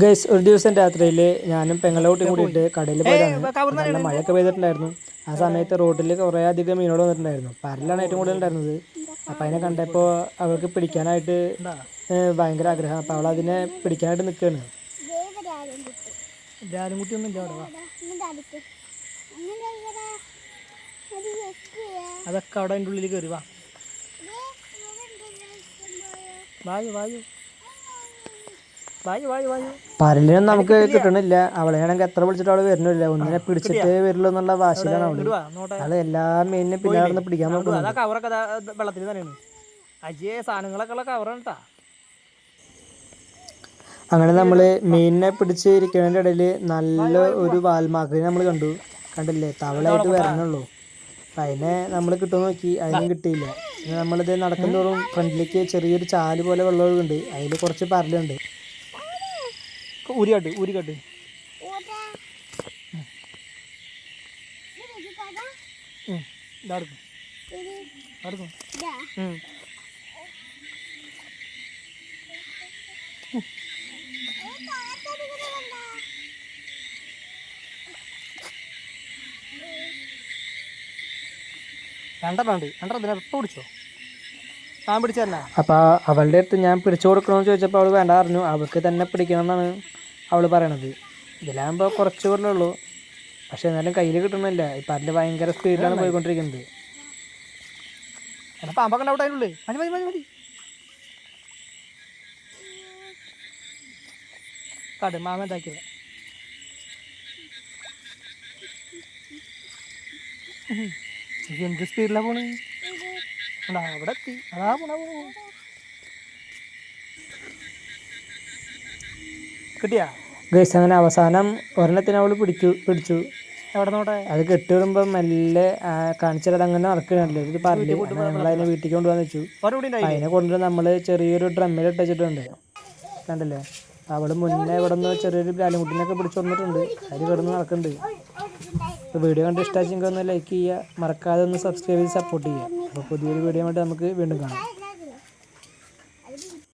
Guys ഒരു ദിവസം രാത്രിയിൽ ഞാനും പെങ്ങളോട്ടും കൂടിയിട്ട് കടയിൽ പോയതാണ്. നല്ല മഴയൊക്കെ പെയ്തിട്ടുണ്ടായിരുന്നു. ആ സമയത്ത് റോഡിൽ കുറേ അധികം മീനുകൾ വന്നിട്ടുണ്ടായിരുന്നു. പരലാണ് ഏറ്റവും കൂടുതൽ ഉണ്ടായിരുന്നത്. അപ്പം അതിനെ കണ്ടപ്പോൾ അവൾക്ക് പിടിക്കാനായിട്ട് ഭയങ്കര ആഗ്രഹം. അപ്പോൾ അവൾ അതിനെ പിടിക്കാനായിട്ട് നിൽക്കുകയാണ്. അതൊക്കെ അവിടെ അതിന്റെ ഉള്ളിൽ കയറി വാ. വായു വായു. പരലിനൊന്നും നമുക്ക് കിട്ടണില്ല. അവളെ ആണെങ്കിൽ എത്ര വിളിച്ചിട്ട് അവൾ വരുന്നില്ല. ഒന്നിനെ പിടിച്ചിട്ടേ വരുള്ളൂ എന്നുള്ള വാശിയിലാണ് അവൾ. അത് അവൾ എല്ലാ മീനിനെ പിടിക്കാൻ. നോക്കുന്നു അതാ കവറൊക്കെ ദാ വെള്ളത്തിൽ തന്നെയാണ് അജയ് സാധനങ്ങളൊക്കെ ഉള്ള കവറാണ് കേട്ടാ അങ്ങനെ നമ്മൾ മീനിനെ പിടിച്ച് ഇരിക്കുന്നതിന്റെ ഇടയിൽ നല്ല ഒരു വാൽമാക്രിനെ നമ്മൾ കണ്ടു. കണ്ടില്ലേ? തവളായിട്ട് വരണുള്ളൂ. അതിനെ നമ്മൾ കിട്ടുമെന്ന് നോക്കി. അതിനും കിട്ടിയില്ല. പിന്നെ നമ്മളിത് നടക്കുന്നതോറും ഫ്രണ്ടിലേക്ക് ചെറിയൊരു ചാൽ പോലെ വെള്ളം ഒഴുകുന്നുണ്ട് അതിൽ കുറച്ച് പരലുണ്ട്. ഊരികട്ട് ഊരികട്ട് ഇതാ എടുക്കും. എടുക്കും. ഉം. രണ്ടെണ്ണം ഉണ്ട്. രണ്ടെണ്ണം എപ്പോൾ പിടിച്ചോ? പിടിച്ചല്ല അപ്പോൾ അവളുടെ അടുത്ത് ഞാൻ പിടിച്ചു കൊടുക്കണമെന്ന് ചോദിച്ചപ്പോൾ അവൾ വേണ്ട പറഞ്ഞു. അവൾക്ക് തന്നെ പിടിക്കണം എന്നാണ് അവൾ പറയണത്. ഇതിലാകുമ്പോൾ കുറച്ച് ഉള്ളൂ. പക്ഷെ എന്നാലും കയ്യിൽ കിട്ടുന്നില്ല. ഇപ്പം അതിന്റെ ഭയങ്കര സ്പീഡിലാണ് പോയിക്കൊണ്ടിരിക്കുന്നത്. എടാ പാമ്പൊക്കെ ഉണ്ടാവട്ടെ അതിനുള്ളിൽ മതി മതി മതി മതി. കട് മാമ എന്താക്കിയത് ഇത് എന്ത് സ്പീഡിലാണ് പോണ്? അവിടെ എത്തി. അതാ പോണു കിട്ടിയാ? ഗൈസ് അങ്ങനെ അവസാനം ഒരെണ്ണത്തിന് അവൾ പിടിച്ചു പിടിച്ചു. എവിടെ നോട്ടെ അത് കെട്ടിവിടുമ്പോൾ മെല്ലെ കാണിച്ചത് അങ്ങനെ നടക്കുകയാണല്ലോ ഇത് പറഞ്ഞു നമ്മളതിനെ അതിനെ കൊണ്ടുപോകാൻ വെച്ചു. അതിനെ കൊണ്ടുവന്ന് നമ്മൾ ചെറിയൊരു ഡ്രമ്മിൽ ഇട്ടിട്ടുണ്ട് കണ്ടല്ലേ? അവൾ മുന്നേ ഇവിടെ നിന്ന് ചെറിയൊരു ബ്രാലുംകുട്ടിനൊക്കെ പിടിച്ചു വന്നിട്ടുണ്ട് അതിൽ കിടന്ന് നടക്കുന്നുണ്ട് വീഡിയോ കണ്ട് ഇഷ്ടമാച്ചെങ്കിൽ ഒന്ന് ലൈക്ക് ചെയ്യുക. മറക്കാതെ ഒന്ന് സബ്സ്ക്രൈബ് ചെയ്ത് സപ്പോർട്ട് ചെയ്യുക. അപ്പോൾ പുതിയൊരു വീഡിയോ ആയിട്ട് നമുക്ക് വീണ്ടും കാണാം.